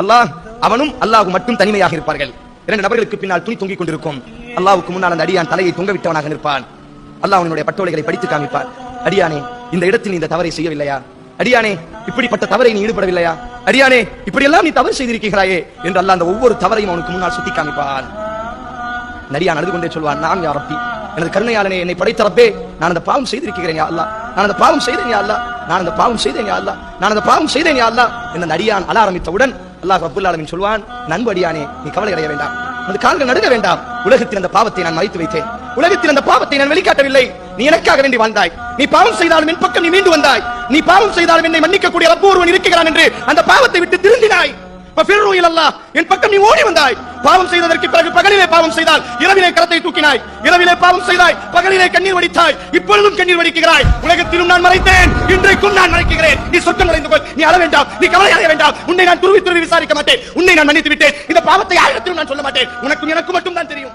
அல்லாஹ் அவனும் அல்லாஹ் மட்டும் தனிமையாக இருப்பார்கள். இரண்டு நபர்களுக்கு பின்னால் துணி தொங்கிக் கொண்டிருக்கும். அல்லாவுக்கு முன்னால் அந்த அடியான் தலையை தொங்க விட்டவனாக நிற்பான். அல்லாஹ் அவனுடைய பட்டோலைகளை படித்து காமிப்பார் அடியானே இந்த இடத்தில் நீ இந்த தவறை செய்யவில்லையா? அடியானே இப்படிப்பட்ட தவறை நீ ஈடுபடவில்லையா? அடியானே இப்படியெல்லாம் நீ தவறு செய்திருக்கிறாயே என்று அல்லாஹ் அந்த ஒவ்வொரு தவறையும் அவனுக்கு முன்னால் சுட்டி காமிப்பான். நடியான் அழுது கொண்டே சொல்வான் நான் யாரப்பி எனது கருணையாளனே என்னை படைத்த ரப்பே நான் அந்த பாவம் செய்திருக்கிறேன் யா அல்லாஹ் நான் அந்த பாவம் செய்தேன் யா அல்லா நான் அந்த பாவம் செய்தேன் யா அல்லா நான் அந்த பாவம் செய்தேன் யா அல்லா இந்த நடியான் அல ஆரம்பித்தவுடன் அல்லாஹ் அப்துல் ஆலமின் சொல்வான் நண்படியானே நீ கவலை அடைய வேண்டாம். உனது கால்கள் நடுங்க வேண்டாம். உலகத்தில் அந்த பாவத்தை நான் மறைத்து வைத்தேன். உலகத்தில் அந்த பாவத்தை நான் வெளிக்காட்டவில்லை. நீ எனக்காக வேண்டி வாழ்ந்தாய். நீ பாவம் செய்தாலும் என் பக்கம் நீ மீண்டு வந்தாய். நீ பாவம் செய்தாலும் என்னை மன்னிக்கக்கூடிய ரப்பு ஒருவன் இருக்கிறான் என்று அந்த பாவத்தை விட்டு திருந்தினாய். என் பக்கம் நீ ஓடி வந்தாய். பாவம் செய்ததற்கு பிறகு பகலிலே பாவம் செய்தால் இரவிலே கரத்தை தூக்கினாய். இரவிலே பாவம் செய்தாய் பகலிலே கண்ணீர் வடித்தாய். இப்பொழுதும் கண்ணீர் வடிக்கிறாய். உலகத்திலும் நான் மறைத்தேன். இன்றைக்கும் நான் மறைக்கிறேன். நீ சொர்க்கம் நீ அழ வேண்டாம். நீ கவலை அடைய வேண்டாம். உன்னை நான் துருவி துருவி விசாரிக்க மாட்டேன். உன்னை நான் மன்னித்து விட்டேன். இந்த பாவத்தை யாரிடத்திலும் நான் சொல்ல மாட்டேன். உனக்கும் எனக்கு மட்டும் தான் தெரியும்.